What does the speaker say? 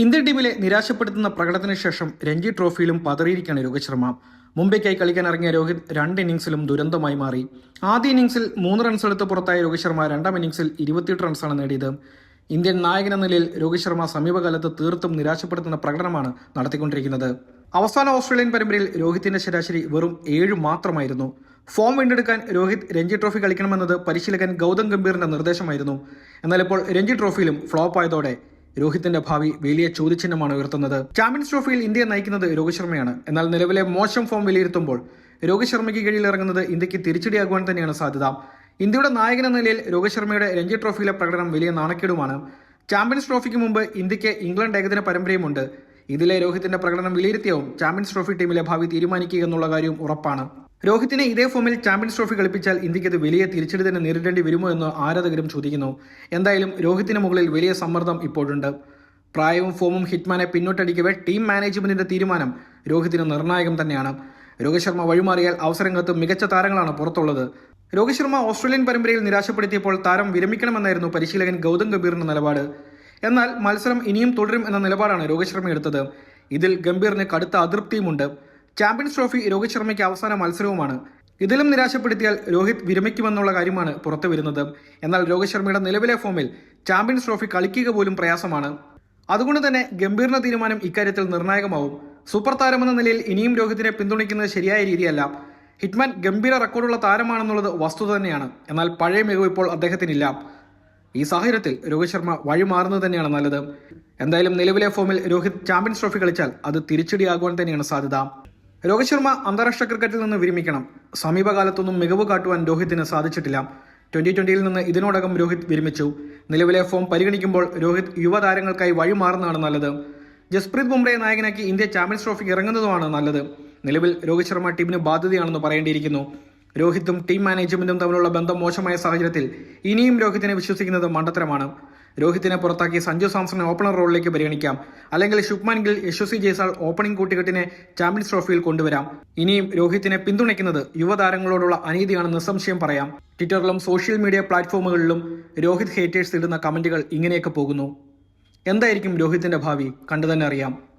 Indian ടീമിലെ നിരാശപ്പെടുത്തുന്ന പ്രകടനത്തിന് ശേഷം രഞ്ജി ട്രോഫിയിലും പതറിയിരിക്കുകയാണ് രോഹിത് ശർമ്മ. മുംബൈക്കായി കളിക്കാൻ ഇറങ്ങിയ രോഹിത് രണ്ട് ഇന്നിംഗ്സിലും ദുരന്തമായി മാറി. ആദ്യ ഇന്നിംഗ്സിൽ മൂന്ന് റൺസ് എടുത്ത് പുറത്തായ രോഹിത് ശർമ്മ രണ്ടാം ഇന്നിംഗ്സിൽ ഇരുപത്തിയെട്ട് റൺസാണ് നേടിയത്. ഇന്ത്യൻ നായകൻ എന്ന നിലയിൽ രോഹിത് ശർമ്മ സമീപകാലത്ത് തീർത്തും നിരാശപ്പെടുത്തുന്ന പ്രകടനമാണ് നടത്തിക്കൊണ്ടിരിക്കുന്നത്. അവസാന ഓസ്ട്രേലിയൻ പരമ്പരയിൽ രോഹിത്തിന്റെ ശരാശരി വെറും ഏഴ് മാത്രമായിരുന്നു. ഫോം വീണ്ടെടുക്കാൻ രോഹിത് രഞ്ജി ട്രോഫി കളിക്കണമെന്നത് പരിശീലകൻ ഗൗതം ഗംഭീറിന്റെ നിർദ്ദേശമായിരുന്നു. എന്നാൽ ഇപ്പോൾ രഞ്ജി ട്രോഫിയിലും ഫ്ലോപ്പ് ആയതോടെ രോഹിത്തിന്റെ ഭാവി വലിയ ചോദ്യചിഹ്നമാണ് ഉയർത്തുന്നത്. ചാമ്പ്യൻസ് ട്രോഫിയിൽ ഇന്ത്യ നയിക്കുന്നത് രോഹിത് ശർമ്മയാണ്. എന്നാൽ നിലവിലെ മോശം ഫോം വിലയിരുത്തുമ്പോൾ രോഹിത് ശർമ്മയ്ക്ക് കീഴിൽ ഇറങ്ങുന്നത് ഇന്ത്യയ്ക്ക് തിരിച്ചടിയാകുവാൻ തന്നെയാണ് സാധ്യത. ഇന്ത്യയുടെ നായകൻ എന്ന നിലയിൽ രോഹിത് ശർമ്മയുടെ രഞ്ജി ട്രോഫിയിലെ പ്രകടനം വലിയ നാണക്കേടുമാണ്. ചാമ്പ്യൻസ് ട്രോഫിക്ക് മുമ്പ് ഇന്ത്യയ്ക്ക് ഇംഗ്ലണ്ട് ഏകദിന പരമ്പരയുമുണ്ട്. ഇതിലെ രോഹിത്തിന്റെ പ്രകടനം വിലയിരുത്തിയാവും ചാമ്പ്യൻസ് ട്രോഫി ടീമിലെ ഭാവി തീരുമാനിക്കുക എന്നുള്ള കാര്യവും ഉറപ്പാണ്. രോഹിത്തിനെ ഇതേ ഫോമിൽ ചാമ്പ്യൻസ് ട്രോഫി കളിപ്പിച്ചാൽ ഇന്ത്യയ്ക്ക് അത് വലിയ തിരിച്ചടി തന്നെ നേരിടേണ്ടി വരുമോ എന്ന് ആരാധകരും ചോദിക്കുന്നു. എന്തായാലും രോഹിത്തിന് മുകളിൽ വലിയ സമ്മർദ്ദം ഇപ്പോഴുണ്ട്. പ്രായവും ഫോമും ഹിറ്റ്മാനെ പിന്നോട്ടടിക്കവേ ടീം മാനേജ്മെന്റിന്റെ തീരുമാനം രോഹിത്തിന് നിർണായകം തന്നെയാണ്. രോഹിത് ശർമ്മ വഴിമാറിയാൽ അവസരങ്ങൾക്ക് മികച്ച താരങ്ങളാണ് പുറത്തുള്ളത്. രോഹിത് ശർമ്മ ഓസ്ട്രേലിയൻ പരമ്പരയിൽ നിരാശപ്പെടുത്തിയപ്പോൾ താരം വിരമിക്കണമെന്നായിരുന്നു പരിശീലകൻ ഗൗതം ഗംഭീറിന്റെ നിലപാട്. എന്നാൽ മത്സരം ഇനിയും തുടരും എന്ന നിലപാടാണ് രോഹിത് ശർമ്മ എടുത്തത്. ഇതിൽ ഗംഭീറിന് കടുത്ത അതൃപ്തിയുമുണ്ട്. ചാമ്പ്യൻസ് ട്രോഫി രോഹിത് ശർമ്മയ്ക്ക് അവസാന മത്സരവുമാണ്. ഇതിലും നിരാശപ്പെടുത്തിയാൽ രോഹിത് വിരമിക്കുമെന്നുള്ള കാര്യമാണ് പുറത്തു വരുന്നത്. എന്നാൽ രോഹിത് ശർമ്മയുടെ നിലവിലെ ഫോമിൽ ചാമ്പ്യൻസ് ട്രോഫി കളിക്കുക പോലും പ്രയാസമാണ്. അതുകൊണ്ട് തന്നെ ഗംഭീറിന്റെ തീരുമാനം ഇക്കാര്യത്തിൽ നിർണായകമാവും. സൂപ്പർ താരമെന്ന നിലയിൽ ഇനിയും രോഹിത്തിനെ പിന്തുണയ്ക്കുന്നത് ശരിയായ രീതിയല്ല. ഹിറ്റ്മാൻ ഗംഭീര റെക്കോർഡുള്ള താരമാണെന്നുള്ളത് വസ്തുത തന്നെയാണ്. എന്നാൽ പഴയ മികവ് ഇപ്പോൾ അദ്ദേഹത്തിനില്ല. ഈ സാഹചര്യത്തിൽ രോഹിത് ശർമ്മ വഴിമാറുന്നത് തന്നെയാണ് നല്ലത്. എന്തായാലും നിലവിലെ ഫോമിൽ രോഹിത് ചാമ്പ്യൻസ് ട്രോഫി കളിച്ചാൽ അത് തിരിച്ചടിയാകുവാൻ തന്നെയാണ് സാധ്യത. രോഹിത് ശർമ്മ അന്താരാഷ്ട്ര ക്രിക്കറ്റിൽ നിന്ന് വിരമിക്കണം. സമീപകാലത്തൊന്നും മികവ് കാട്ടുവാൻ രോഹിത്തിന് സാധിച്ചിട്ടില്ല. ട്വന്റി ട്വന്റിയിൽ നിന്ന് ഇതിനോടകം രോഹിത് വിരമിച്ചു. നിലവിലെ ഫോം പരിഗണിക്കുമ്പോൾ രോഹിത് യുവതാരങ്ങൾക്കായി വഴിമാറുന്നതാണ് നല്ലത്. ജസ്പ്രീത് ബുംറയെ നായകനാക്കി ഇന്ത്യ ചാമ്പ്യൻസ് ട്രോഫിക്ക് ഇറങ്ങുന്നതുമാണ് നല്ലത്. നിലവിൽ രോഹിത് ശർമ്മ ടീമിന് ബാധ്യതയാണെന്ന് പറയേണ്ടിയിരിക്കുന്നു. രോഹിത്തും ടീം മാനേജ്മെന്റും തമ്മിലുള്ള ബന്ധം മോശമായ സാഹചര്യത്തിൽ ഇനിയും രോഹിത്തിനെ വിശ്വസിക്കുന്നത് മണ്ടത്തരമാണ്. രോഹിത്തിനെ പുറത്താക്കി സഞ്ജു സാംസണെ ഓപ്പണർ റോളിലേക്ക് പരിഗണിക്കാം. അല്ലെങ്കിൽ ശുഭ്മാൻ ഗിൽ യശസ്വി ജയ്സാൾ ഓപ്പണിംഗ് കൂട്ടുകെട്ടിനെ ചാമ്പ്യൻസ് ട്രോഫിയിൽ കൊണ്ടുവരാം. ഇനിയും രോഹിത്തിനെ പിന്തുണയ്ക്കുന്നത് യുവതാരങ്ങളോടുള്ള അനീതിയാണെന്ന് നിസ്സംശയം പറയാം. ട്വിറ്ററിലും സോഷ്യൽ മീഡിയ പ്ലാറ്റ്ഫോമുകളിലും രോഹിത് ഹേറ്റേഴ്സ് ഇടുന്ന കമന്റുകൾ ഇങ്ങനെയൊക്കെ പോകുന്നു. എന്തായിരിക്കും രോഹിത്തിന്റെ ഭാവി? കണ്ടു തന്നെ അറിയാം.